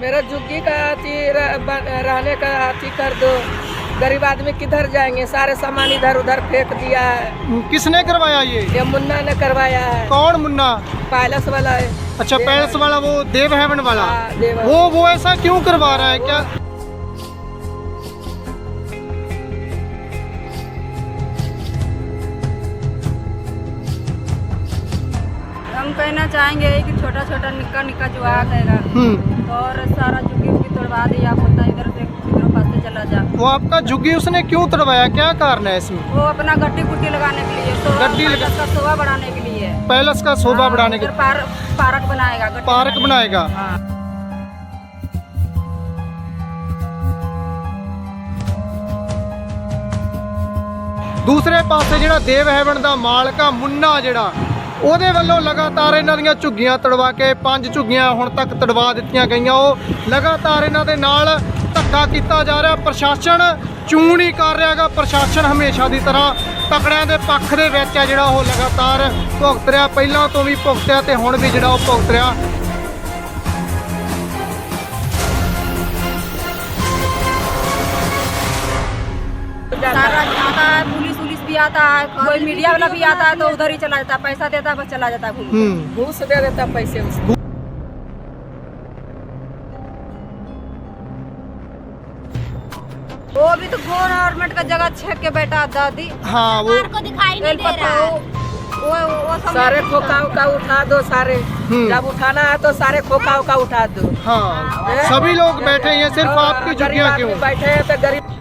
मेरा झुग्गी का अति रह- ब- रहने का अति कर दो गरीब आदमी किधर जाएंगे सारे सामान इधर उधर फेंक दिया है किसने करवाया ये ये मुन्ना ने करवाया है कौन मुन्ना पैलेस वाला है अच्छा पैलेस वाला वो देव हेवन वाला हाँ, देव हेवन। वो वो ऐसा क्यों करवा रहा है क्या चाहेंगे कि छोटा छोटा निक्का निक्का जुआक हैगा हम्म और सारा झुग्गी उग्गी तोड़वा दिया होता इधर से इधर पास से चला जा वो आपका झुग्गी उसने क्यों तड़वाया क्या कारण है इसमें वो अपना गड्डी गुड्डी लगाने के लिए शोभा गड्डी लगा- का शोभा बढ़ाने के लिए पैलेस का शोभा बढ़ाने के उधर पार, पार्क बनाएगा गड्डी पार्क बनाएगा हाँ ਦੂਸਰੇ ਪਾਸੇ ਜਿਹੜਾ ਦੇਵ ਹੈਵਨ ਦਾ ਮਾਲਕ ਆ ਮੁੰਨਾ ਜਿਹੜਾ ਉਹਦੇ ਵੱਲੋਂ ਲਗਾਤਾਰ ਇਹਨਾਂ ਦੀਆਂ ਝੁੱਗੀਆਂ ਤੜਵਾ ਕੇ ਪੰਜ ਝੁੱਗੀਆਂ ਹੁਣ ਤੱਕ ਤੜਵਾ ਦਿੱਤੀਆਂ ਗਈਆਂ। ਉਹ ਲਗਾਤਾਰ ਇਹਨਾਂ ਦੇ ਨਾਲ ਧੱਕਾ ਕੀਤਾ ਜਾ ਰਿਹਾ। ਪ੍ਰਸ਼ਾਸਨ ਚੂਣ ਹੀ ਕਰ ਰਿਹਾਗਾ ਪ੍ਰਸ਼ਾਸਨ ਹਮੇਸ਼ਾ ਦੀ ਤਰ੍ਹਾਂ ਤਕੜਿਆਂ ਦੇ ਪੱਖ ਦੇ ਵਿੱਚ ਆ ਜਿਹੜਾ ਉਹ ਲਗਾਤਾਰ ਭੁਗਤ ਰਿਹਾ। ਪਹਿਲਾਂ ਤੋਂ ਵੀ ਭੁਗਤਿਆ ਤੇ ਹੁਣ ਵੀ ਜਿਹੜਾ ਉਹ ਭੁਗਤ ਰਿਹਾ। सारा भी आता है कोई मीडिया वाला भी आता है तो उधर ही चला जाता है पैसा देता है बस चला जाता है घूस हम्म। दे देता है पैसे उसको। वो भी तो गवर्नमेंट का जगह छेक के बैठा दादी। हाँ वो को दिखाई नहीं दे रहा। वो, वो वो सारे खोखा का उठा दो सारे। हम्म। जब उठाना है तो सारे खोखा का उठा दो। हाँ। सभी लोग बैठे हैं सिर्फ़ हाँ, आपकी झुकिया क्यों? बैठे हैं तो गरीब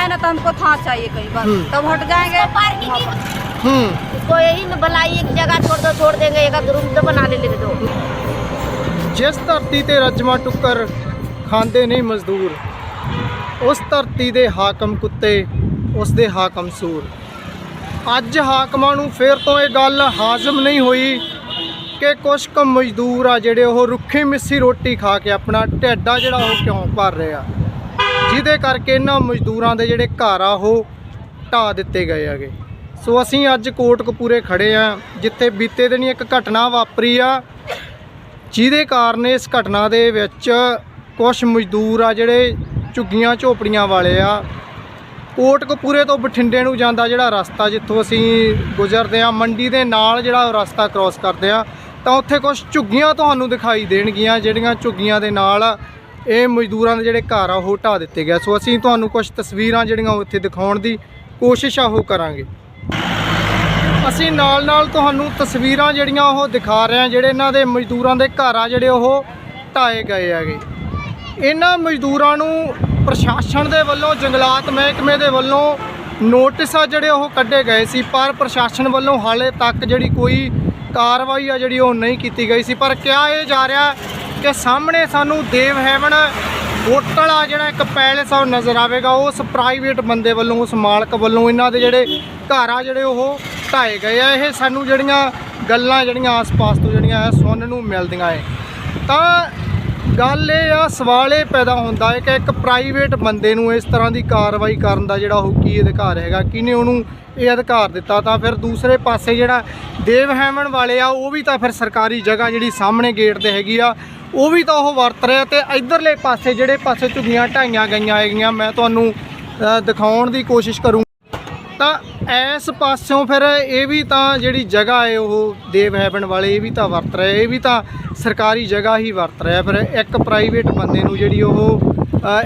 है ना तो हमको था चाहिए कहीं बस हम्म। तब हट जाएंगे पार्किंग वहाँ की- पर। हम्म उसको यही न बुलाई एक जगह छोड़ दो छोड़ देंगे एक रूम तो बना ले ले दो ਜਿਸ ਧਰਤੀ ਤੇ ਰਜਮਾ ਟੁੱਕਰ ਖਾਂਦੇ ਨਹੀਂ ਮਜ਼ਦੂਰ ਉਸ ਧਰਤੀ ਦੇ ਹਾਕਮ ਕੁੱਤੇ ਉਸ ਦੇ ਹਾਕਮ ਸੂਰ ਅੱਜ ਹਾਕਮਾਂ ਨੂੰ ਫੇਰ ਤੋਂ ਇਹ ਗੱਲ ਹਾਜ਼ਮ ਨਹੀਂ ਹੋਈ ਕਿ ਕੁਝ ਕੁ ਮਜ਼ਦੂਰ ਆ ਜਿਹੜੇ ਉਹ ਰੁੱਖੀ ਮਿੱਸੀ ਰੋਟੀ ਖਾ ਕੇ ਆਪਣਾ ਢਿੱਡ ਆ ਜਿਹੜਾ ਉਹ ਕਿਉਂ ਭਰ ਰਹੇ ਆ ਜਿਹਦੇ ਕਰਕੇ ਇਹਨਾਂ ਮਜ਼ਦੂਰਾਂ ਦੇ ਜਿਹੜੇ ਘਰ ਆ, ਉਹ ਢਾ ਦਿੱਤੇ ਗਏ ਹੈਗੇ। ਸੋ ਅਸੀਂ ਅੱਜ ਕੋਟਕਪੂਰੇ ਖੜੇ ਆ, ਜਿੱਥੇ ਬੀਤੇ ਦਿਨੀ ਇੱਕ ਘਟਨਾ ਵਾਪਰੀ ਆ, ਜਿਹਦੇ ਕਾਰਨ ਇਸ ਘਟਨਾ ਦੇ ਵਿੱਚ ਕੁਝ ਮਜ਼ਦੂਰ ਆ ਜਿਹੜੇ ਝੁੱਗੀਆਂ ਝੋਪੜੀਆਂ ਵਾਲੇ ਆ। ਕੋਟਕਪੂਰੇ ਤੋਂ ਬਠਿੰਡੇ ਨੂੰ ਜਾਂਦਾ ਜਿਹੜਾ ਰਸਤਾ ਜਿੱਥੋਂ ਅਸੀਂ ਗੁਜ਼ਰਦੇ ਆ, ਮੰਡੀ ਦੇ ਨਾਲ ਜਿਹੜਾ ਰਸਤਾ ਕ੍ਰਾਸ ਕਰਦੇ ਆ, ਤਾਂ ਉੱਥੇ ਕੁਝ ਝੁੱਗੀਆਂ ਤੁਹਾਨੂੰ ਦਿਖਾਈ ਦੇਣਗੀਆਂ, ਜਿਹੜੀਆਂ ਝੁੱਗੀਆਂ ਦੇ ਨਾਲ ਇਹ ਮਜ਼ਦੂਰਾਂ ਦੇ ਜਿਹੜੇ ਘਰ ਆ, ਉਹ ਢਾਹ ਦਿੱਤੇ ਗਏ ਸੋ ਅਸੀਂ ਤੁਹਾਨੂੰ ਕੁਝ ਤਸਵੀਰਾਂ ਜਿਹੜੀਆਂ ਉਹ ਇੱਥੇ ਦਿਖਾਉਣ ਦੀ ਕੋਸ਼ਿਸ਼ ਆ, ਉਹ ਕਰਾਂਗੇ। ਅਸੀਂ ਨਾਲ ਨਾਲ ਤੁਹਾਨੂੰ ਤਸਵੀਰਾਂ ਜਿਹੜੀਆਂ ਉਹ ਦਿਖਾ ਰਹੇ ਹਾਂ, ਜਿਹੜੇ ਇਹਨਾਂ ਦੇ ਮਜ਼ਦੂਰਾਂ ਦੇ ਘਰ ਆ, ਜਿਹੜੇ ਉਹ ਢਾਏ ਗਏ ਹੈਗੇ। ਇਹਨਾਂ ਮਜ਼ਦੂਰਾਂ ਨੂੰ ਪ੍ਰਸ਼ਾਸਨ ਦੇ ਵੱਲੋਂ, ਜੰਗਲਾਤ ਮਹਿਕਮੇ ਦੇ ਵੱਲੋਂ ਨੋਟਿਸ ਆ ਜਿਹੜੇ ਉਹ ਕੱਢੇ ਗਏ ਸੀ, ਪਰ ਪ੍ਰਸ਼ਾਸਨ ਵੱਲੋਂ ਹਾਲੇ ਤੱਕ ਜਿਹੜੀ ਕੋਈ ਕਾਰਵਾਈ ਆ, ਜਿਹੜੀ ਉਹ ਨਹੀਂ ਕੀਤੀ ਗਈ ਸੀ। ਪਰ ਕਿਹਾ ਇਹ ਜਾ ਰਿਹਾ ਕਿ ਸਾਹਮਣੇ ਸਾਨੂੰ ਦੇਵ ਹੈਵਨ ਹੋਟਲ ਆ ਜਿਹੜਾ ਇੱਕ ਪੈਲੇਸ ਆ, ਉਹ ਨਜ਼ਰ ਆਵੇਗਾ। ਉਸ ਪ੍ਰਾਈਵੇਟ ਬੰਦੇ ਵੱਲੋਂ, ਉਸ ਮਾਲਕ ਵੱਲੋਂ ਇਹਨਾਂ ਦੇ ਜਿਹੜੇ ਘਰ ਆ ਜਿਹੜੇ ਉਹ ਢਾਏ ਗਏ ਆ। ਇਹ ਸਾਨੂੰ ਜਿਹੜੀਆਂ ਗੱਲਾਂ ਜਿਹੜੀਆਂ ਆਸ-ਪਾਸ ਤੋਂ ਜਿਹੜੀਆਂ ਇਹ ਸੁਣਨ ਨੂੰ ਮਿਲਦੀਆਂ ਏ। ਤਾਂ ਗੱਲ ਇਹ ਆ, ਸਵਾਲ ਇਹ ਪੈਦਾ ਹੁੰਦਾ ਹੈ ਕਿ ਇੱਕ ਪ੍ਰਾਈਵੇਟ ਬੰਦੇ ਨੂੰ ਇਸ ਤਰ੍ਹਾਂ ਦੀ ਕਾਰਵਾਈ ਕਰਨ ਦਾ ਜਿਹੜਾ ਉਹ ਕੀ ਅਧਿਕਾਰ ਹੈਗਾ, ਕਿਹਨੇ ਉਹਨੂੰ ਇਹ ਅਧਿਕਾਰ ਦਿੱਤਾ? ਤਾਂ ਫਿਰ ਦੂਸਰੇ ਪਾਸੇ ਜਿਹੜਾ ਦੇਵ ਹੈਵਨ ਵਾਲੇ ਆ, ਉਹ ਵੀ ਤਾਂ ਫਿਰ ਸਰਕਾਰੀ ਜਗ੍ਹਾ ਜਿਹੜੀ ਸਾਹਮਣੇ ਗੇਟ ਤੇ ਹੈਗੀ ਆ ਉਹ ਵੀ ਤਾਂ ਉਹ ਵਰਤ ਰਿਹਾ ਤੇ ਇਧਰਲੇ ਪਾਸੇ ਜਿਹੜੇ ਪਾਸੇ ਝੁੱਗੀਆਂ ਢਾਈਆਂ ਗਈਆਂ ਹੈਗੀਆਂ, ਮੈਂ ਤੁਹਾਨੂੰ ਦਿਖਾਉਣ ਦੀ ਕੋਸ਼ਿਸ਼ ਕਰੂੰ। ਤਾਂ ਇਸ ਪਾਸਿਓਂ ਫਿਰ ਇਹ ਵੀ ਤਾਂ ਜਿਹੜੀ ਜਗ੍ਹਾ ਹੈ ਉਹ ਦੇਵ ਹੈਵਨ ਵਾਲੇ, ਇਹ ਵੀ ਤਾਂ ਵਰਤ ਰਹੇ, ਇਹ ਵੀ ਤਾਂ ਸਰਕਾਰੀ ਜਗ੍ਹਾ ਹੀ ਵਰਤ ਰਿਹਾ। ਫਿਰ ਇੱਕ ਪ੍ਰਾਈਵੇਟ ਬੰਦੇ ਨੂੰ ਜਿਹੜੀ ਉਹ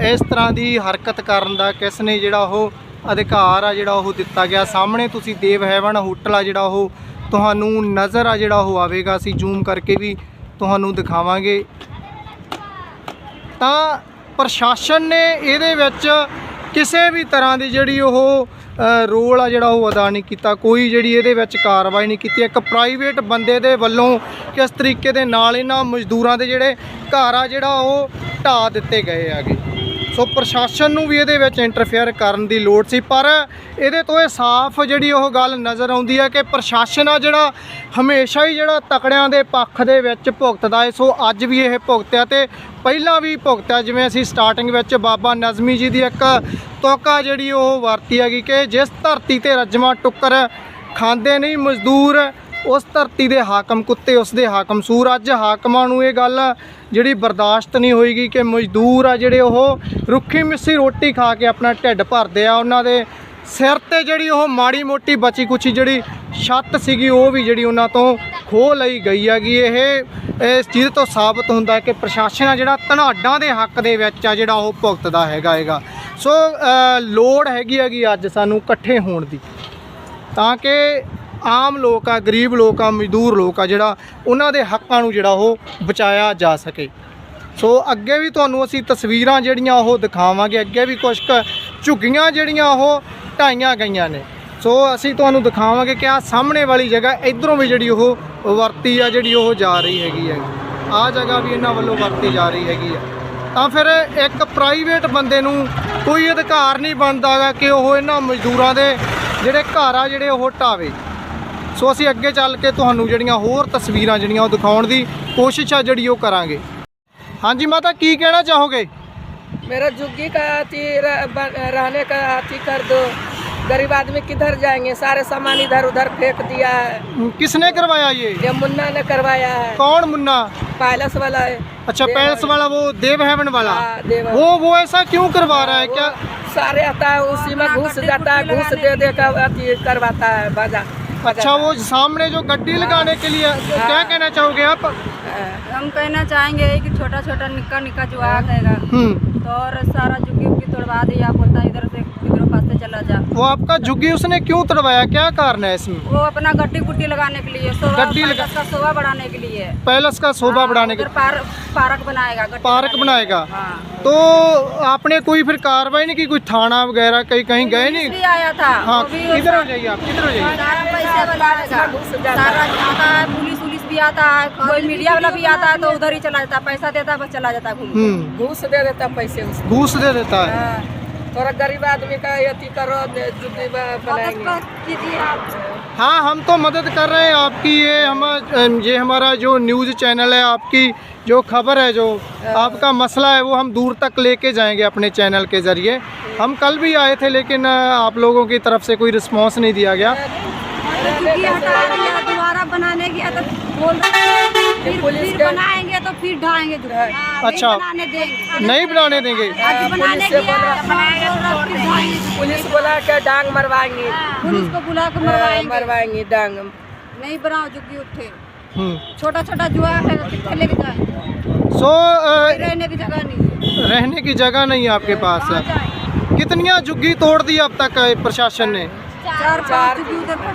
ਇਸ ਤਰ੍ਹਾਂ ਦੀ ਹਰਕਤ ਕਰਨ ਦਾ ਕਿਸ ਨੇ ਜਿਹੜਾ ਉਹ ਅਧਿਕਾਰ ਆ ਜਿਹੜਾ ਉਹ ਦਿੱਤਾ ਗਿਆ। ਸਾਹਮਣੇ ਤੁਸੀਂ ਦੇਵ ਹੈਵਨ ਹੋਟਲ ਆ ਜਿਹੜਾ ਉਹ, ਤੁਹਾਨੂੰ ਨਜ਼ਰ ਆ ਜਿਹੜਾ ਉਹ ਆਵੇਗਾ। ਅਸੀਂ ਜ਼ੂਮ ਕਰਕੇ ਵੀ ਤੁਹਾਨੂੰ ਦਿਖਾਵਾਂਗੇ। ਤਾਂ ਪ੍ਰਸ਼ਾਸਨ ਨੇ ਇਹਦੇ ਵਿੱਚ ਕਿਸੇ ਵੀ ਤਰ੍ਹਾਂ ਦੀ ਜਿਹੜੀ ਉਹ ਰੋਲ ਆ ਜਿਹੜਾ ਉਹ ਅਦਾ ਨਹੀਂ ਕੀਤਾ। ਕੋਈ ਜਿਹੜੀ ਇਹਦੇ ਵਿੱਚ ਕਾਰਵਾਈ ਨਹੀਂ ਕੀਤੀ। ਇੱਕ ਪ੍ਰਾਈਵੇਟ ਬੰਦੇ ਦੇ ਵੱਲੋਂ ਕਿਸ ਤਰੀਕੇ ਦੇ ਨਾਲ ਇਹਨਾਂ ਮਜ਼ਦੂਰਾਂ ਦੇ ਜਿਹੜੇ ਘਰ ਆ ਜਿਹੜਾ ਉਹ ਢਾ ਦਿੱਤੇ ਗਏ ਹੈਗੇ। ਸੋ ਪ੍ਰਸ਼ਾਸਨ ਨੂੰ ਵੀ ਇਹਦੇ ਵਿੱਚ ਇੰਟਰਫੇਅਰ ਕਰਨ ਦੀ ਲੋੜ ਸੀ, ਪਰ ਇਹਦੇ ਤੋਂ ਇਹ ਸਾਫ਼ ਜਿਹੜੀ ਉਹ ਗੱਲ ਨਜ਼ਰ ਆਉਂਦੀ ਹੈ ਕਿ ਪ੍ਰਸ਼ਾਸਨ ਆ ਜਿਹੜਾ ਹਮੇਸ਼ਾ ਹੀ ਜਿਹੜਾ ਤਕੜਿਆਂ ਦੇ ਪੱਖ ਦੇ ਵਿੱਚ ਭੁਗਤਦਾ ਹੈ। ਸੋ ਅੱਜ ਵੀ ਇਹ ਭੁਗਤਿਆ ਤੇ ਪਹਿਲਾਂ ਵੀ ਭੁਗਤਿਆ, ਜਿਵੇਂ ਅਸੀਂ ਸਟਾਰਟਿੰਗ ਵਿੱਚ ਬਾਬਾ ਨਜ਼ਮੀ ਜੀ ਦੀ ਇੱਕ ਤੋਕਾ ਜਿਹੜੀ ਉਹ ਵਰਤੀ ਹੈਗੀ ਕਿ ਜਿਸ ਧਰਤੀ ਤੇ ਰਜਮਾ ਟੁੱਕਰ ਖਾਂਦੇ ਨਹੀਂ, ਮਜ਼ਦੂਰ ਉਸ ਧਰਤੀ ਦੇ ਹਾਕਮ ਕੁੱਤੇ, ਉਸ ਦੇ ਹਾਕਮ ਸੂਰ। ਅੱਜ ਹਾਕਮਾਂ ਨੂੰ ਇਹ ਗੱਲ ਜਿਹੜੀ ਬਰਦਾਸ਼ਤ ਨਹੀਂ ਹੋਏਗੀ ਕਿ ਮਜ਼ਦੂਰ ਆ ਜਿਹੜੇ ਉਹ ਰੁੱਖੀ ਮਿੱਸੀ ਰੋਟੀ ਖਾ ਕੇ ਆਪਣਾ ਢਿੱਡ ਭਰਦੇ ਆ। ਉਹਨਾਂ ਦੇ ਸਿਰ ਤੇ ਜਿਹੜੀ ਉਹ ਮਾੜੀ ਮੋਟੀ ਬਚੀ ਕੁਚੀ ਜਿਹੜੀ ਛੱਤ ਸੀਗੀ, ਉਹ ਵੀ ਜਿਹੜੀ ਉਹਨਾਂ ਤੋਂ ਖੋਹ ਲਈ ਗਈ ਹੈਗੀ। ਇਹ, ਇਸ ਚੀਜ਼ ਤੋਂ ਸਾਬਤ ਹੁੰਦਾ ਕਿ ਪ੍ਰਸ਼ਾਸਨ ਆ ਜਿਹੜਾ ਧਨਾਡਾਂ ਦੇ ਹੱਕ ਦੇ ਵਿੱਚ ਆ ਜਿਹੜਾ ਉਹ ਭੁਗਤਦਾ ਹੈਗਾ ਹੈਗਾ। ਸੋ ਲੋੜ ਹੈਗੀ ਹੈਗੀ ਅੱਜ ਸਾਨੂੰ ਇਕੱਠੇ ਹੋਣ ਦੀ। ਤਾਂ ਕਿ ਆਮ ਲੋਕ ਆ, ਗਰੀਬ ਲੋਕ ਆ, ਮਜ਼ਦੂਰ ਲੋਕ ਆ ਜਿਹੜਾ ਉਹਨਾਂ ਦੇ ਹੱਕਾਂ ਨੂੰ ਜਿਹੜਾ ਉਹ ਬਚਾਇਆ ਜਾ ਸਕੇ। ਸੋ ਅੱਗੇ ਵੀ ਤੁਹਾਨੂੰ ਅਸੀਂ ਤਸਵੀਰਾਂ ਜਿਹੜੀਆਂ ਉਹ ਦਿਖਾਵਾਂਗੇ, ਅੱਗੇ ਵੀ ਕੁਝ ਕੁ ਝੁੱਗੀਆਂ ਜਿਹੜੀਆਂ ਉਹ ਢਾਈਆਂ ਗਈਆਂ ਨੇ। ਸੋ ਅਸੀਂ ਤੁਹਾਨੂੰ ਦਿਖਾਵਾਂਗੇ ਕਿ ਆ ਸਾਹਮਣੇ ਵਾਲੀ ਜਗ੍ਹਾ ਇਧਰੋਂ ਵੀ ਜਿਹੜੀ ਉਹ ਵਰਤੀ ਆ, ਜਿਹੜੀ ਉਹ ਜਾ ਰਹੀ ਹੈਗੀ ਹੈ ਆ ਜਗ੍ਹਾ ਵੀ ਇਹਨਾਂ ਵੱਲੋਂ ਵਰਤੀ ਜਾ ਰਹੀ ਹੈਗੀ ਆ। ਤਾਂ ਫਿਰ ਇੱਕ ਪ੍ਰਾਈਵੇਟ ਬੰਦੇ ਨੂੰ ਕੋਈ ਅਧਿਕਾਰ ਨਹੀਂ ਬਣਦਾਗਾ ਕਿ ਉਹ ਇਹਨਾਂ ਮਜ਼ਦੂਰਾਂ ਦੇ ਜਿਹੜੇ ਘਰ ਆ, ਜਿਹੜੇ ਉਹ ਢਾਵੇ। ਸੋ ਅਸੀਂ ਅੱਗੇ ਚੱਲ ਕੇ ਤੁਹਾਨੂੰ ਜਿਹੜੀਆਂ ਹੋਰ ਤਸਵੀਰਾਂ ਜਿਹੜੀਆਂ ਉਹ ਦਿਖਾਉਣ ਦੀ ਕੋਸ਼ਿਸ਼ ਆ ਜਿਹੜੀ ਉਹ ਕਰਾਂਗੇ ਹਾਂਜੀ ਮਾਤਾ ਕੀ ਕਹਿਣਾ ਚਾਹੋਗੇ मेरा झुग्गी का अति रह- बन- रहने का अति कर दो गरीब आदमी किधर जाएंगे सारे सामान इधर उधर फेंक दिया है किसने करवाया ये ये मुन्ना ने करवाया है कौन मुन्ना पैलेस वाला है अच्छा पैलेस वाला वो देव हेवन वाला हाँ, देव वो वो ऐसा क्यों करवा रहा है क्या सारे आता है उसी में घूस जाता है घूस दे दे कर अति करवाता है बाजा अच्छा वो सामने जो गड्डी लगाने के लिए क्या कहना चाहोगे आप हम कहना चाहेंगे कि छोटा छोटा निक्का निक्का जुआक हैगा हम्म तो और सारा झुग्गी उग्गी तोड़वा दिया बोलता है इधर से किधरों पास से चला जा। वो आपका झुग्गी उसने क्यों तोड़वाया क्या कारण है इसमें? वो अपना गड्डी गुड्डी लगाने के लिए गड्डी लगा- पैलेस का शोभा बढ़ाने के लिए। पैलेस का शोभा हाँ, बढ़ाने के पार, पार्क बनाएगा पार्क बनाएगा। हाँ। तो आपने कोई फिर कार्रवाई नहीं की कोई थाना वगैरह कहीं कहीं गए नहीं? आया था हाँ वो भी किधर हो जाइए आप? किधर हो जाइए? है। आता है भी आता है कोई मीडिया वाला भी आता है तो उधर ही चला जाता है पैसा देता है बस चला जाता है। हम्म। घूस दे देता पैसे घूस दे देता है। हाँ, थोड़ा गरीब आदमी का अति करो कीजिए आप। हाँ हम तो मदद कर रहे हैं आपकी ये हम ये हमारा जो न्यूज़ चैनल है आपकी जो खबर है जो आपका मसला है वो हम दूर तक लेके जाएँगे अपने चैनल के ज़रिए। हम कल भी आए थे लेकिन आप लोगों की तरफ़ से कोई रिस्पांस नहीं दिया गया। है दोबारा बनाने है बोल रहे फिर पुलिस फिर बनाएँगे तो फिर ढाएँगे नहीं अच्छा। बनाने देंगे। नहीं बनाने देंगे। पुलिस है बोला- तो झुग्गी। पुलिस बोला के डांग मरवाएँगे। पुलिस को बुला के हाँ, मरवाएँगे। मरवाएँगे डांग। नहीं बनाओ झुग्गी उठे। हम्म। छोटा छोटा जुआ है कितने लेके जाए? सो रहने की जगह नहीं रहने की जगह नहीं आपके पास। जाए? कितनियाँ झुग्गी तोड़ दी अब तक प्रशासन ने? चार पाँच उधर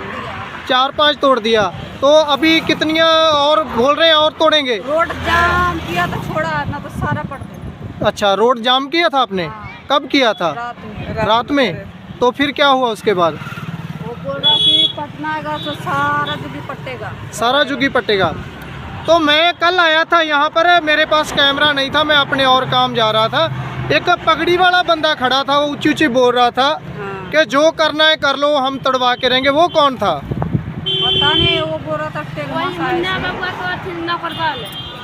चार पाँच तोड़ दिया। तो अभी कितनियाँ और बोल रहे हैं और तोड़ेंगे? रोड जाम किया तो छोड़ा ना तो सारा पड़ गया। अच्छा रोड जाम किया था आपने? कब किया था? रात में। रात में? तो फिर क्या हुआ उसके बाद? वो बोल रहा कि पटना आएगा तो सारा झुग्गी पटेगा। सारा जुगी पटेगा। तो मैं कल आया था यहाँ पर मेरे पास कैमरा नहीं था मैं अपने और काम जा रहा था। एक पगड़ी वाला बंदा खड़ा था वो ऊँची ऊँची बोल रहा था हाँ। कि जो करना है कर लो हम तड़वा के रहेंगे। वो कौन था? टेगमा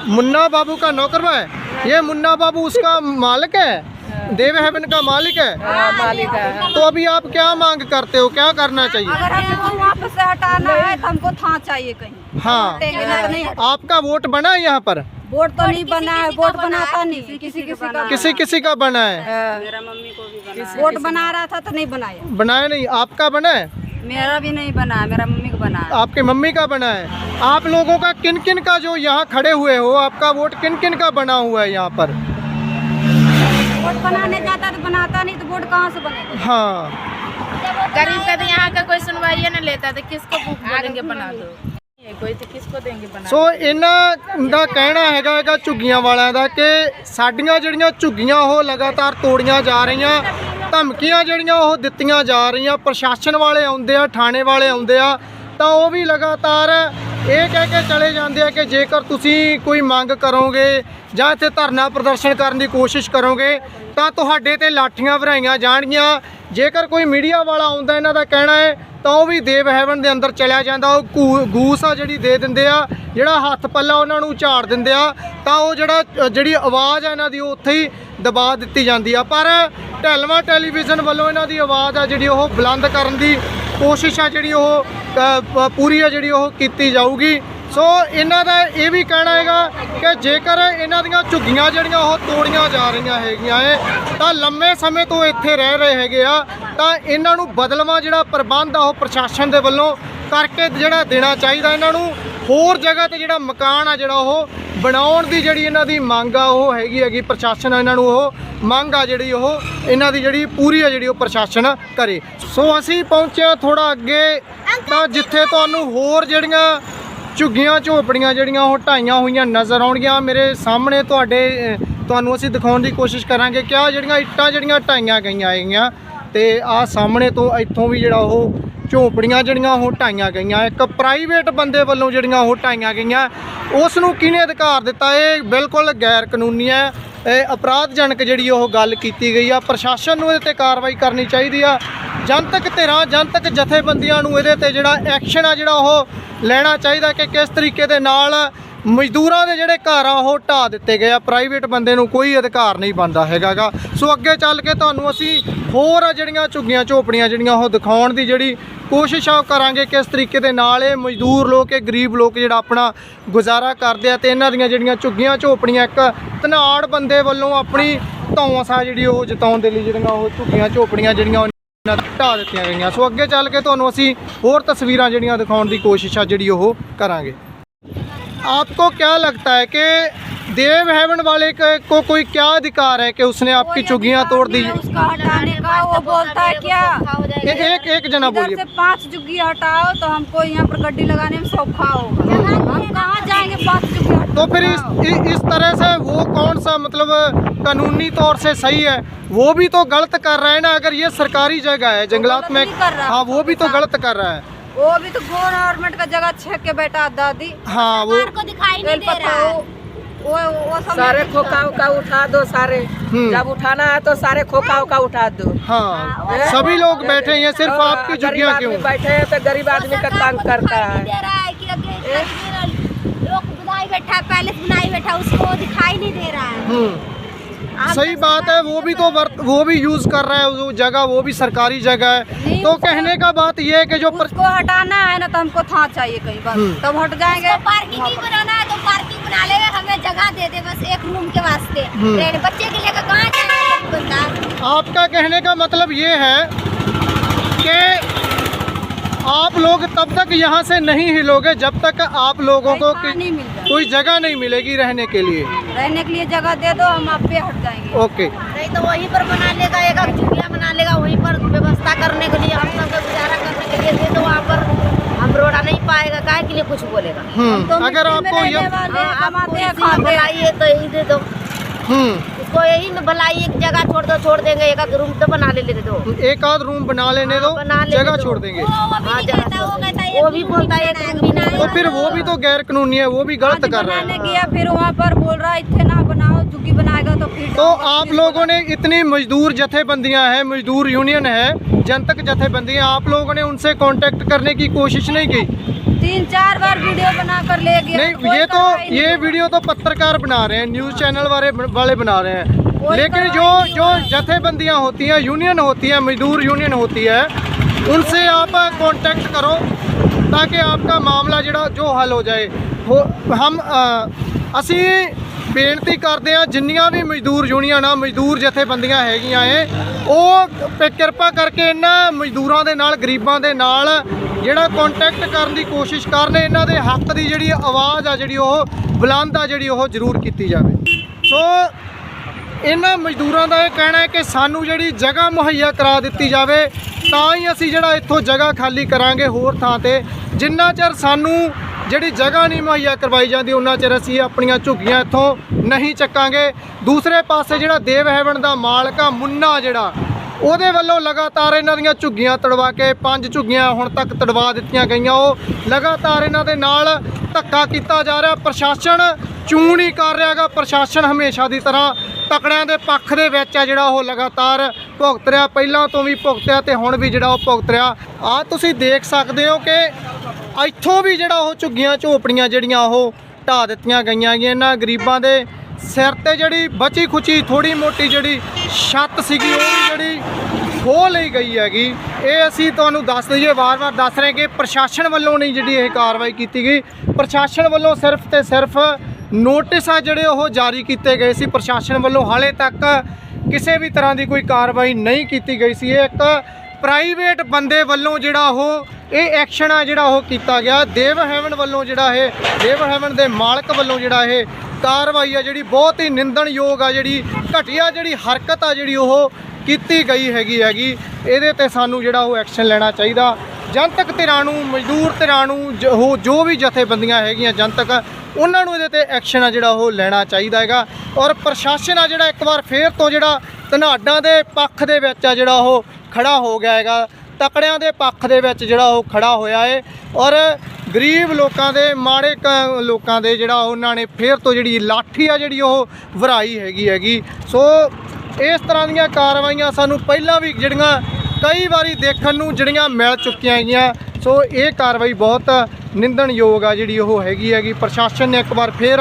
मुन्ना बाबू का नौकरवा है। ये मुन्ना बाबू उसका मालिक है? देव हेवन का मालिक है? हाँ, मालिक है। तो अभी आप क्या मांग करते हो? क्या करना चाहिए? अगर हमको वहाँ से हटाना है तो हमको था चाहिए कहीं। हाँ। तो आपका वोट बना है यहाँ पर? वोट तो नहीं बना है वोट बनाता नहीं। किसी किसी का किसी किसी का बना है। हाँ, मेरा मम्मी को भी वोट बना रहा था तो नहीं बनाया। बनाया नहीं आपका बना है? मेरा भी नहीं बना है मेरा मम्मी को बना है आपके मम्मी का बना है आप लोगों का किन किन का जो यहाँ खड़े हुए हो आपका वोट किन किन का बना हुआ है यहाँ पर वोट बनाने जाता तो बनाता नहीं तो वोट कहाँ से बनेगा हाँ गरीब का तो यहाँ का कोई सुनवाई न लेता तो किसको बोलेंगे बना दो ये कोई तो किसको देंगे बना ਸੋ ਇਹਨਾਂ ਦਾ ਕਹਿਣਾ ਹੈਗਾ ਹੈਗਾ ਝੁੱਗੀਆਂ ਵਾਲਿਆਂ ਦਾ ਕਿ ਸਾਡੀਆਂ ਜਿਹੜੀਆਂ ਝੁੱਗੀਆਂ ਉਹ ਲਗਾਤਾਰ ਤੋੜੀਆਂ ਜਾ ਰਹੀਆਂ ਧਮਕੀਆਂ ਜਿਹੜੀਆਂ ਉਹ ਦਿੱਤੀਆਂ ਜਾ ਰਹੀਆਂ, ਪ੍ਰਸ਼ਾਸਨ ਵਾਲੇ ਆਉਂਦੇ ਆ, ਥਾਣੇ ਵਾਲੇ ਆਉਂਦੇ ਆ, ਤਾਂ ਉਹ ਵੀ ਲਗਾਤਾਰ ਇਹ ਕਹਿ ਕੇ ਚਲੇ ਜਾਂਦੇ ਆ ਕਿ ਜੇਕਰ ਤੁਸੀਂ ਕੋਈ ਮੰਗ ਕਰੋਗੇ ਜਾਂ ਇੱਥੇ ਧਰਨਾ ਪ੍ਰਦਰਸ਼ਨ ਕਰਨ ਦੀ ਕੋਸ਼ਿਸ਼ ਕਰੋਗੇ, ਤਾਂ ਤੁਹਾਡੇ ਤੇ ਲਾਠੀਆਂ ਵਰਾਈਆਂ ਜਾਣਗੀਆਂ। ਜੇਕਰ ਕੋਈ ਮੀਡੀਆ ਵਾਲਾ ਆਉਂਦਾ, ਇਹਨਾਂ ਦਾ ਕਹਿਣਾ ਹੈ, ਤਾਂ ਉਹ ਵੀ ਦੇਵ ਹੈਵਨ ਦੇ ਅੰਦਰ ਚਲਿਆ ਜਾਂਦਾ। ਉਹ ਘੂ- ਗੂਸ ਆ ਜਿਹੜੀ ਦੇ ਦਿੰਦੇ ਆ, ਜਿਹੜਾ ਹੱਥ ਪੱਲਾ ਉਹਨਾਂ ਨੂੰ ਝਾੜ ਦਿੰਦੇ ਆ, ਤਾਂ ਉਹ ਜਿਹੜਾ ਜਿਹੜੀ ਆਵਾਜ਼ ਆ ਇਹਨਾਂ ਦੀ, ਉਹ ਉੱਥੇ ਹੀ ਦਬਾ ਦਿੱਤੀ ਜਾਂਦੀ ਆ। ਪਰ ਢਲਵਾ ਟੈਲੀਵਿਜ਼ਨ ਵੱਲੋਂ ਇਹਨਾਂ ਦੀ ਆਵਾਜ਼ ਆ ਜਿਹੜੀ ਉਹ ਬੁਲੰਦ ਕਰਨ ਦੀ ਕੋਸ਼ਿਸ਼ ਆ ਜਿਹੜੀ ਉਹ ਪ- ਪੂਰੀ ਆ ਜਿਹੜੀ ਉਹ ਕੀਤੀ ਜਾਊਗੀ। ਸੋ ਇਹਨਾਂ ਦਾ ਇਹ ਵੀ ਕਹਿਣਾ ਹੈਗਾ ਕਿ ਜੇਕਰ ਇਹਨਾਂ ਦੀਆਂ ਝੁੱਗੀਆਂ ਜਿਹੜੀਆਂ ਉਹ ਤੋੜੀਆਂ ਜਾ ਰਹੀਆਂ ਹੈਗੀਆਂ ਏ ਤਾਂ ਲੰਮੇ ਸਮੇਂ ਤੋਂ ਇੱਥੇ ਰਹਿ ਰਹੇ ਹੈਗੇ ਆ, ਤਾਂ ਇਹਨਾਂ ਨੂੰ ਬਦਲਵਾਂ ਜਿਹੜਾ ਪ੍ਰਬੰਧ ਆ ਉਹ ਪ੍ਰਸ਼ਾਸਨ ਦੇ ਵੱਲੋਂ ਕਰਕੇ ਜਿਹੜਾ ਦੇਣਾ ਚਾਹੀਦਾ ਇਹਨਾਂ ਨੂੰ। ਹੋਰ ਜਗ੍ਹਾ ਤੇ ਜਿਹੜਾ ਮਕਾਨ ਆ ਜਿਹੜਾ ਉਹ, ਬਣਾਉਣ ਦੀ ਜਿਹੜੀ ਇਹਨਾਂ ਦੀ ਮੰਗ ਆ, ਉਹ ਹੈਗੀ ਹੈਗੀ ਪ੍ਰਸ਼ਾਸਨ ਇਹਨਾਂ ਨੂੰ ਉਹ। ਮੰਗ ਆ ਜਿਹੜੀ ਉਹ, ਇਹਨਾਂ ਦੀ ਜਿਹੜੀ ਪੂਰੀ ਆ ਜਿਹੜੀ ਉਹ ਪ੍ਰਸ਼ਾਸਨ ਕਰੇ। ਸੋ ਅਸੀਂ ਪਹੁੰਚਿਆ ਹਾਂ ਥੋੜਾ ਅੱਗੇ। ਤਾਂ ਜਿੱਥੇ ਤੁਹਾਨੂੰ ਹੋਰ ਜਿਹੜੀਆਂ ਝੁੱਗੀਆਂ, ਝੋਪੜੀਆਂ ਜਿਹੜੀਆਂ ਉਹ ਢਾਈਆਂ ਹੋਈਆਂ ਨਜ਼ਰ ਆਉਣਗੀਆਂ, ਮੇਰੇ ਸਾਹਮਣੇ ਤੁਹਾਡੇ ਤੁਹਾਨੂੰ ਅਸੀਂ ਦਿਖਾਉਣ ਦੀ ਕੋਸ਼ਿਸ਼ ਕਰਾਂਗੇ ਕਿ ਆਹ ਜਿਹੜੀਆਂ ਇੱਟਾਂ ਜਿਹੜੀਆਂ ਢਾਈਆਂ ਗਈਆਂ ਹੈਗੀਆਂ, ਤੇ ਆਹ ਸਾਹਮਣੇ ਤੋਂ ਇੱਥੋਂ ਵੀ ਜਿਹੜਾ ਉਹ ਝੋਪੜੀਆਂ ਜਿਹੜੀਆਂ ਉਹ ਟਾਈਆਂ ਗਈਆਂ। ਇੱਕ ਪ੍ਰਾਈਵੇਟ ਬੰਦੇ ਵੱਲੋਂ ਜਿਹੜੀਆਂ ਉਹ ਢਾਈਆਂ ਗਈਆਂ। ਉਸ ਨੂੰ ਕਿਹਨੇ ਅਧਿਕਾਰ ਦਿੱਤਾ? ਇਹ ਬਿਲਕੁਲ ਗੈਰ ਕਾਨੂੰਨੀ ਹੈ। ਇਹ ਅਪਰਾਧਜਨਕ ਜਿਹੜੀ ਉਹ ਗੱਲ ਕੀਤੀ ਗਈ ਆ। ਪ੍ਰਸ਼ਾਸਨ ਨੂੰ ਇਹਦੇ ਤੇ ਕਾਰਵਾਈ ਕਰਨੀ ਚਾਹੀਦੀ ਆ। ਜਨਤਕ ਧਿਰਾਂ, ਜਨਤਕ ਜਥੇਬੰਦੀਆਂ ਨੂੰ ਇਹਦੇ ਤੇ ਜਿਹੜਾ ਐਕਸ਼ਨ ਆ, ਜਿਹੜਾ ਉਹ ਲੈਣਾ ਚਾਹੀਦਾ ਕਿ ਕਿਸ ਤਰੀਕੇ ਦੇ ਨਾਲ ਮਜ਼ਦੂਰਾਂ ਦੇ ਜਿਹੜੇ ਘਰ ਆ, ਉਹ ਢਾ ਦਿੱਤੇ ਗਏ ਆ। ਪ੍ਰਾਈਵੇਟ ਬੰਦੇ ਨੂੰ ਕੋਈ ਅਧਿਕਾਰ ਨਹੀਂ ਬਣਦਾ ਹੈਗਾਗਾ। ਸੋ ਅੱਗੇ ਚੱਲ ਕੇ ਤੁਹਾਨੂੰ ਅਸੀਂ ਹੋਰ ਆ ਜਿਹੜੀਆਂ ਝੁੱਗੀਆਂ ਝੋਪੜੀਆਂ ਜਿਹੜੀਆਂ ਉਹ ਦਿਖਾਉਣ ਦੀ ਜਿਹੜੀ ਕੋਸ਼ਿਸ਼ ਆ ਕਰਾਂਗੇ ਕਿਸ ਤਰੀਕੇ ਦੇ ਨਾਲ ਇਹ ਮਜ਼ਦੂਰ ਲੋਕ, ਇਹ ਗਰੀਬ ਲੋਕ ਜਿਹੜਾ ਆਪਣਾ ਗੁਜ਼ਾਰਾ ਕਰਦੇ ਆ ਤੇ ਇਹਨਾਂ ਦੀਆਂ ਜਿਹੜੀਆਂ ਝੁੱਗੀਆਂ ਝੋਪੜੀਆਂ, ਇੱਕ ਧਨਾੜ ਬੰਦੇ ਵੱਲੋਂ ਆਪਣੀ ਧੌਂਸ ਆ ਜਿਹੜੀ ਉਹ ਜਿਤਾਉਣ ਦੇ ਲਈ ਜਿਹੜੀਆਂ ਉਹ ਝੁੱਗੀਆਂ ਝੋਪੜੀਆਂ ਜਿਹੜੀਆਂ ਨਾਲ ਢਾ ਦਿੱਤੀਆਂ ਗਈਆਂ। ਸੋ ਅੱਗੇ ਚੱਲ ਕੇ ਤੁਹਾਨੂੰ ਅਸੀਂ ਹੋਰ ਤਸਵੀਰਾਂ ਜਿਹੜੀਆਂ ਦਿਖਾਉਣ ਦੀ ਕੋਸ਼ਿਸ਼ ਆ ਜਿਹੜੀ ਉਹ ਕਰਾਂਗੇ। ਆਪਕੋ ਕੀ ਲੱਗਦਾ ਹੈ ਕਿ देव हेवन वाले के- को कोई क्या अधिकार है कि उसने आपकी चुगियाँ तोड़ दी? उसका हटाने का वो बोलता है क्या? ए- एक एक जना बोलिए। पाँच जुग्गी हटाओ तो हमको यहाँ पर गड्डी लगाने में सौखा होगा। हम कहाँ जाएँगे पाँच जुग्गी तो फिर इस इस तरह से वो कौन सा मतलब कानूनी तौर से सही है? वो भी तो गलत कर रहा है ना अगर ये सरकारी जगह है जंगलात में। हाँ वो भी तो गलत कर रहा है। वो भी तो गवर्नमेंट का जगह छेक के बैठा दादी। हाँ वो को दिखाई नहीं दे रहा। है वो वो सब सारे खोखा उखा उठा दो सारे। हम्म। जब उठाना है तो सारे खोखा उखा उठा दो। हाँ सभी लोग बैठे हैं सिर्फ़ आपकी गरीब झुग्गियाँ आदमी बैठे हैं तो गरीब आदमी का तंग करता है। नहीं दे रहा है कि अगे लोग बनाई बैठा है बनाई बैठा उसको दिखाई नहीं दे रहा है। हम्म। सही बात है वो भी तो वर्त वो भी यूज़ कर रहा है वो जगह वो भी सरकारी जगह है। तो कहने का बात ये है कि जो पर, उसको हटाना है ना तो हमको था चाहिए कहीं हम्म। बस तब हट जाएँगे। पार्किंग ही बनाना है तो पार्किंग बना ले हमें जगह दे दे बस एक रूम के वास्ते। हम्म। बच्चे के लेकर कहाँ जाएँगे आपका कहने का मतलब ये है कि आप लोग तब तक यहाँ से नहीं हिलोगे जब तक आप लोगों को कोई जगह नहीं मिलेगी रहने के लिए। रहने के लिए जगह दे दो हम आप पे हट जाएँगे। ओके। नहीं तो वहीं पर बना लेगा एक बना लेगा वहीं पर व्यवस्था करने के लिए हम सब गुजारा करने के लिए दे दो वहाँ पर। रोड़ा नहीं पाएगा काहे के लिए कुछ बोलेगा हम्म तो अगर मिट्टी में आपको रहने ये वाले हाँ, आपको कमाते हैं इसी में खाते हैं भलाई है तो यही दे दो हम्म उसको यही में भलाई एक जगह छोड़ दो छोड़ देंगे एक आध रूम तो बना ले ले दो एक आध रूम बना लेने दो हाँ, बना लेने जगह दो। छोड़ देंगे हाँ, जगह वो कहता है वो भी बोलता है एक रूम भी ना तो फिर वो भी तो गैर कानूनी है वो भी गलत आज कर रहा बनाने है गया फिर वहाँ पर बोल रहा है इतने ना बनाओ झुग्गी बनाएगा तो फिर तो आप लोगों ने इतनी मजदूर जथेबंदियां हैं मजदूर यूनियन है जनतक जथेबंदियाँ आप लोगों ने उनसे कांटेक्ट करने की कोशिश नहीं की। तीन चार बार वीडियो बना कर ले गया। नहीं ये तो ये वीडियो तो पत्रकार बना रहे हैं न्यूज़ चैनल वाले वाले बना रहे हैं। लेकिन जो जो जथेबंदियाँ होती हैं यूनियन होती है मजदूर यूनियन होती है उनसे आप कॉन्टेक्ट करो ताकि आपका मामला जो हल हो जाए। हो हम असी ਬੇਨਤੀ ਕਰਦੇ ਆ ਜਿੰਨੀਆਂ ਵੀ ਮਜ਼ਦੂਰ ਯੂਨੀਅਨਾਂ, ਮਜ਼ਦੂਰ ਜਥੇਬੰਦੀਆਂ ਹੈਗੀਆਂ ਏ ਉਹ ਕਿਰਪਾ ਕਰਕੇ ਇਹਨਾਂ ਮਜ਼ਦੂਰਾਂ ਦੇ ਨਾਲ, ਗਰੀਬਾਂ ਦੇ ਨਾਲ ਜਿਹੜਾ ਕੰਟੈਕਟ ਕਰਨ ਦੀ ਕੋਸ਼ਿਸ਼ ਕਰਨ, ਇਹਨਾਂ ਦੇ ਹੱਕ ਦੀ ਜਿਹੜੀ ਆਵਾਜ਼ ਆ, ਜਿਹੜੀ ਉਹ ਬੁਲੰਦ ਆ, ਜਿਹੜੀ ਉਹ ਜ਼ਰੂਰ ਕੀਤੀ ਜਾਵੇ। ਸੋ ਇਹਨਾਂ ਮਜ਼ਦੂਰਾਂ ਦਾ ਇਹ ਕਹਿਣਾ ਹੈ ਕਿ ਸਾਨੂੰ ਜਿਹੜੀ ਜਗ੍ਹਾ ਮੁਹੱਈਆ ਕਰਾ ਦਿੱਤੀ ਜਾਵੇ, ਤਾਂ ਹੀ ਅਸੀਂ ਜਿਹੜਾ ਇੱਥੋਂ ਜਗ੍ਹਾ ਖਾਲੀ ਕਰਾਂਗੇ ਹੋਰ ਥਾਂ ਤੇ। ਜਿੰਨਾ ਚਿਰ ਸਾਨੂੰ ਜਿਹੜੀ ਜਗ੍ਹਾ ਨਹੀਂ ਮੁਹੱਈਆ ਕਰਵਾਈ ਜਾਂਦੀ, ਉਹਨਾਂ ਚਿਰ ਅਸੀਂ ਆਪਣੀਆਂ ਝੁੱਗੀਆਂ ਇੱਥੋਂ ਨਹੀਂ ਚੱਕਾਂਗੇ। ਦੂਸਰੇ ਪਾਸੇ ਜਿਹੜਾ ਦੇਵ ਹੈਵਨ ਦਾ ਮਾਲਕ ਆ, ਮੁੰਨਾ ਜਿਹੜਾ, ਉਹਦੇ ਵੱਲੋਂ ਲਗਾਤਾਰ ਇਹਨਾਂ ਦੀਆਂ ਝੁੱਗੀਆਂ ਤੜਵਾ ਕੇ ਪੰਜ ਝੁੱਗੀਆਂ ਹੁਣ ਤੱਕ ਤੜਵਾ ਦਿੱਤੀਆਂ ਗਈਆਂ। ਉਹ ਲਗਾਤਾਰ ਇਹਨਾਂ ਦੇ ਨਾਲ ਧੱਕਾ ਕੀਤਾ ਜਾ ਰਿਹਾ। ਪ੍ਰਸ਼ਾਸਨ ਚੂਣ ਹੀ ਕਰ ਰਿਹਾਗਾ ਪ੍ਰਸ਼ਾਸਨ ਹਮੇਸ਼ਾ ਦੀ ਤਰ੍ਹਾਂ ਤਕੜਿਆਂ ਦੇ ਪੱਖ ਦੇ ਵਿੱਚ ਆ ਜਿਹੜਾ ਉਹ ਲਗਾਤਾਰ ਭੁਗਤ ਰਿਹਾ। ਪਹਿਲਾਂ ਤੋਂ ਵੀ ਭੁਗਤਿਆ ਤੇ ਹੁਣ ਵੀ ਜਿਹੜਾ ਉਹ ਭੁਗਤ ਰਿਹਾ। ਆ ਤੁਸੀਂ ਦੇਖ ਸਕਦੇ ਹੋ ਕਿ ਇੱਥੋਂ ਵੀ ਜਿਹੜਾ ਉਹ ਝੁੱਗੀਆਂ ਝੋਪੜੀਆਂ ਜਿਹੜੀਆਂ ਉਹ ਢਾ ਦਿੱਤੀਆਂ ਗਈਆਂ ਗਈਆਂ, ਇਹਨਾਂ ਗਰੀਬਾਂ ਦੇ ਸਿਰ ਤੇ ਜਿਹੜੀ ਬਚੀ ਖੁਚੀ ਥੋੜੀ ਮੋਟੀ ਜਿਹੜੀ ਛੱਤ ਸੀਗੀ, ਉਹ ਵੀ ਜਿਹੜੀ ਖੋਹ ਲਈ ਗਈ ਹੈਗੀ। ਇਹ ਅਸੀਂ ਤੁਹਾਨੂੰ ਦੱਸ ਦਈਏ, ਵਾਰ-ਵਾਰ ਦੱਸ ਰਹੇ ਕਿ ਪ੍ਰਸ਼ਾਸਨ ਵੱਲੋਂ ਨਹੀਂ ਜਿਹੜੀ ਇਹ ਕਾਰਵਾਈ ਕੀਤੀ ਗਈ। ਪ੍ਰਸ਼ਾਸਨ ਵੱਲੋਂ ਸਿਰਫ ਤੇ ਸਿਰਫ ਨੋਟਿਸ ਆ ਜਿਹੜੇ ਉਹ ਜਾਰੀ ਕੀਤੇ ਗਏ ਸੀ। ਪ੍ਰਸ਼ਾਸਨ ਵੱਲੋਂ ਹਾਲੇ ਤੱਕ ਕਿਸੇ ਵੀ ਤਰ੍ਹਾਂ ਦੀ ਕੋਈ ਕਾਰਵਾਈ ਨਹੀਂ ਕੀਤੀ ਗਈ ਸੀ। ਇਹ ਇੱਕ ਪ੍ਰਾਈਵੇਟ ਬੰਦੇ ਵੱਲੋਂ ਜਿਹੜਾ ਉਹ ਇਹ ਐਕਸ਼ਨ ਆ ਜਿਹੜਾ ਉਹ ਕੀਤਾ ਗਿਆ। ਦੇਵ ਹੈਵਨ ਵੱਲੋਂ ਜਿਹੜਾ ਇਹ, ਦੇਵ ਹੈਵਨ ਦੇ ਮਾਲਕ ਵੱਲੋਂ ਜਿਹੜਾ ਇਹ ਕਾਰਵਾਈ ਆ ਜਿਹੜੀ ਬਹੁਤ ਹੀ ਨਿੰਦਣਯੋਗ ਆ ਜਿਹੜੀ, ਘਟੀਆ ਜਿਹੜੀ ਹਰਕਤ ਆ ਜਿਹੜੀ ਉਹ ਕੀਤੀ ਗਈ ਹੈਗੀ ਹੈਗੀ। ਇਹਦੇ ਤੇ ਸਾਨੂੰ ਜਿਹੜਾ ਉਹ ਐਕਸ਼ਨ ਲੈਣਾ ਚਾਹੀਦਾ। ਜਨਤਕ ਧਿਰਾਂ ਨੂੰ, ਮਜ਼ਦੂਰ ਧਿਰਾਂ ਨੂੰ, ਜ- ਉਹ ਜੋ ਵੀ ਜਥੇਬੰਦੀਆਂ ਹੈਗੀਆਂ ਜਨਤਕ, ਉਹਨਾਂ ਨੂੰ ਇਹਦੇ ਤੇ ਐਕਸ਼ਨ ਆ ਜਿਹੜਾ ਉਹ ਲੈਣਾ ਚਾਹੀਦਾ ਹੈਗਾ। ਔਰ ਪ੍ਰਸ਼ਾਸਨ ਆ ਜਿਹੜਾ ਇੱਕ ਵਾਰ ਫੇਰ ਤੋਂ ਜਿਹੜਾ ਧਨਾਡਾਂ ਦੇ ਪੱਖ ਦੇ ਵਿੱਚ ਆ ਜਿਹੜਾ ਉਹ ਖੜਾ ਹੋ ਗਿਆ ਹੈਗਾ। ਤਕੜਿਆਂ ਦੇ ਪੱਖ ਦੇ ਵਿੱਚ ਜਿਹੜਾ ਉਹ ਖੜਾ ਹੋਇਆ ਏ ਔਰ ਗਰੀਬ ਲੋਕਾਂ ਦੇ, ਮਾੜੇ ਕ- ਲੋਕਾਂ ਦੇ ਜਿਹੜਾ ਉਹਨਾਂ ਨੇ ਫੇਰ ਤੋਂ ਜਿਹੜੀ ਲਾਠੀ ਆ ਜਿਹੜੀ ਉਹ ਵਰਾਈ ਹੈਗੀ ਹੈਗੀ। ਸੋ ਇਸ ਤਰ੍ਹਾਂ ਦੀਆਂ ਕਾਰਵਾਈਆਂ ਸਾਨੂੰ ਪਹਿਲਾਂ ਵੀ ਜਿਹੜੀਆਂ ਕਈ ਵਾਰੀ ਦੇਖਣ ਨੂੰ ਜਿਹੜੀਆਂ ਮਿਲ ਚੁੱਕੀਆਂ ਹੈਗੀਆਂ, ਸੋ ਇਹ ਕਾਰਵਾਈ ਬਹੁਤ ਨਿੰਦਣਯੋਗ ਆ ਜਿਹੜੀ ਉਹ ਹੈਗੀ ਹੈਗੀ। ਪ੍ਰਸ਼ਾਸਨ ਨੇ ਇੱਕ ਵਾਰ ਫੇਰ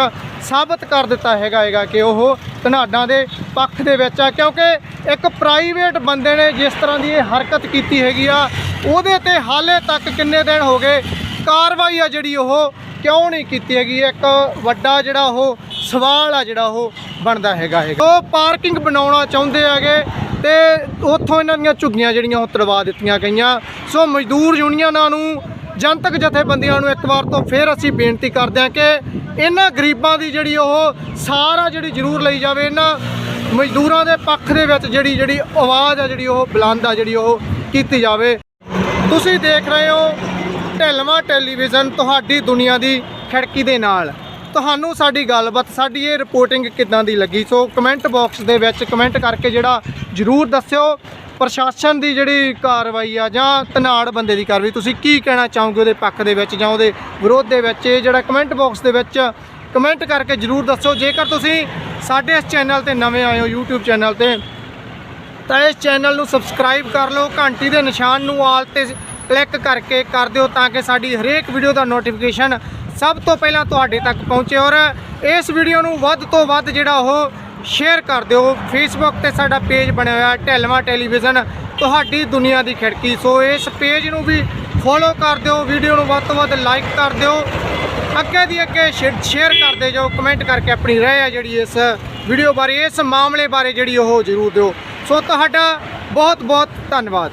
ਸਾਬਤ ਕਰ ਦਿੱਤਾ ਹੈਗਾ ਹੈਗਾ ਕਿ ਉਹ ਧਨਾਡਾਂ ਦੇ ਪੱਖ ਦੇ ਵਿੱਚ ਆ, ਕਿਉਂਕਿ ਇੱਕ ਪ੍ਰਾਈਵੇਟ ਬੰਦੇ ਨੇ ਜਿਸ ਤਰ੍ਹਾਂ ਦੀ ਇਹ ਹਰਕਤ ਕੀਤੀ ਹੈਗੀ ਆ, ਉਹਦੇ ਤੇ ਹਾਲੇ ਤੱਕ ਕਿੰਨੇ ਦਿਨ ਹੋ ਗਏ ਕਾਰਵਾਈ ਆ ਜਿਹੜੀ ਉਹ ਕਿਉਂ ਨਹੀਂ ਕੀਤੀ ਹੈਗੀ? ਇੱਕ ਵੱਡਾ ਜਿਹੜਾ ਉਹ ਸਵਾਲ ਆ ਜਿਹੜਾ ਉਹ ਬਣਦਾ ਹੈਗਾ ਹੈਗਾ। ਉਹ ਪਾਰਕਿੰਗ ਬਣਾਉਣਾ ਚਾਹੁੰਦੇ ਹੈਗੇ ਤੇ ਉੱਥੋਂ ਇਹਨਾਂ ਦੀਆਂ ਝੁੱਗੀਆਂ ਜਿਹੜੀਆਂ ਉਹ ਤੜਵਾ ਦਿੱਤੀਆਂ ਗਈਆਂ। ਸੋ ਮਜ਼ਦੂਰ ਯੂਨੀਅਨਾਂ ਨੂੰ, ਜਨਤਕ ਜਥੇਬੰਦੀਆਂ ਨੂੰ ਇੱਕ ਵਾਰ ਤੋਂ ਫਿਰ ਅਸੀਂ ਬੇਨਤੀ ਕਰਦੇ ਹਾਂ ਕਿ ਇਹਨਾਂ ਗਰੀਬਾਂ ਦੀ ਜਿਹੜੀ ਉਹ ਸਾਰਾ ਜਿਹੜੀ ਜ਼ਰੂਰ ਲਈ ਜਾਵੇ। ਇਹਨਾਂ ਮਜ਼ਦੂਰਾਂ ਦੇ ਪੱਖ ਦੇ ਵਿੱਚ ਜਿਹੜੀ ਜਿਹੜੀ ਆਵਾਜ਼ ਆ ਜਿਹੜੀ ਉਹ ਬੁਲੰਦ ਆ ਜਿਹੜੀ ਉਹ ਕੀਤੀ ਜਾਵੇ। ਤੁਸੀਂ ਦੇਖ ਰਹੇ ਹੋ ਢਿਲਵਾਂ ਟੈਲੀਵਿਜ਼ਨ ਤੁਹਾਡੀ ਦੁਨੀਆ ਦੀ ਖਿੜਕੀ ਦੇ ਨਾਲ। ਤੁਹਾਨੂੰ ਸਾਡੀ ਗੱਲਬਾਤ, ਸਾਡੀ ਇਹ ਰਿਪੋਰਟਿੰਗ ਕਿੱਦਾਂ ਦੀ ਲੱਗੀ? ਸੋ ਕਮੈਂਟ ਬਾਕਸ ਦੇ ਵਿੱਚ ਕਮੈਂਟ ਕਰਕੇ ਜਿਹੜਾ ਜਰੂਰ ਦੱਸਿਓ, ਪ੍ਰਸ਼ਾਸਨ ਦੀ ਜਿਹੜੀ ਕਾਰਵਾਈ ਆ ਜਾਂ ਧਨਾੜ ਬੰਦੇ ਦੀ ਕਾਰਵਾਈ, ਤੁਸੀਂ ਕੀ ਕਹਿਣਾ ਚਾਹੋਗੇ ਉਹਦੇ ਪੱਖ ਦੇ ਵਿੱਚ ਜਾਂ ਉਹਦੇ ਵਿਰੋਧ ਦੇ ਵਿੱਚ? ਇਹ ਜਿਹੜਾ ਕਮੈਂਟ ਬਾਕਸ ਦੇ ਵਿੱਚ ਕਮੈਂਟ ਕਰਕੇ ਜਰੂਰ ਦੱਸੋ ਜੇਕਰ ਤੁਸੀਂ ਸਾਡੇ ਇਸ ਚੈਨਲ ਤੇ ਨਵੇਂ ਆਏ ਹੋ, YouTube ਚੈਨਲ ਤੇ, ਤਾਂ ਇਸ ਚੈਨਲ ਨੂੰ ਸਬਸਕ੍ਰਾਈਬ ਕਰ ਲਓ, ਘੰਟੀ ਦੇ ਨਿਸ਼ਾਨ ਨੂੰ ਆਲ ਤੇ ਕਲਿੱਕ ਕਰਕੇ ਕਰ ਦਿਓ ਤਾਂ ਕਿ ਸਾਡੀ ਹਰੇਕ ਵੀਡੀਓ ਦਾ ਨੋਟੀਫਿਕੇਸ਼ਨ ਸਭ ਤੋਂ ਪਹਿਲਾਂ ਤੁਹਾਡੇ ਤੱਕ ਪਹੁੰਚੇ ਔਰ ਇਸ ਵੀਡੀਓ ਨੂੰ ਵੱਧ ਤੋਂ ਵੱਧ ਜਿਹੜਾ ਉਹ ਸ਼ੇਅਰ ਕਰ ਦਿਓ। ਫੇਸਬੁੱਕ ਤੇ ਸਾਡਾ ਪੇਜ ਬਣਿਆ ਹੋਇਆ, ਢਿਲਵਾਂ ਟੈਲੀਵਿਜ਼ਨ ਤੁਹਾਡੀ ਦੁਨੀਆ ਦੀ ਖਿੜਕੀ। ਸੋ ਇਸ ਪੇਜ ਨੂੰ ਵੀ ਫੋਲੋ ਕਰ ਦਿਓ ਵੀਡੀਓ ਨੂੰ ਵੱਧ ਤੋਂ ਵੱਧ ਲਾਈਕ ਕਰ ਦਿਓ। ਅੱਗੇ ਦੀ ਅੱਗੇ ਸ਼ੇਅਰ ਕਰਦੇ ਜਾਓ ਕਮੈਂਟ ਕਰਕੇ ਆਪਣੀ ਰਾਏ ਆ ਜਿਹੜੀ ਇਸ ਵੀਡੀਓ ਬਾਰੇ, ਇਸ ਮਾਮਲੇ ਬਾਰੇ ਜਿਹੜੀ ਉਹ ਜ਼ਰੂਰ ਦਿਓ। ਸੋ ਤੁਹਾਡਾ ਬਹੁਤ ਬਹੁਤ ਧੰਨਵਾਦ।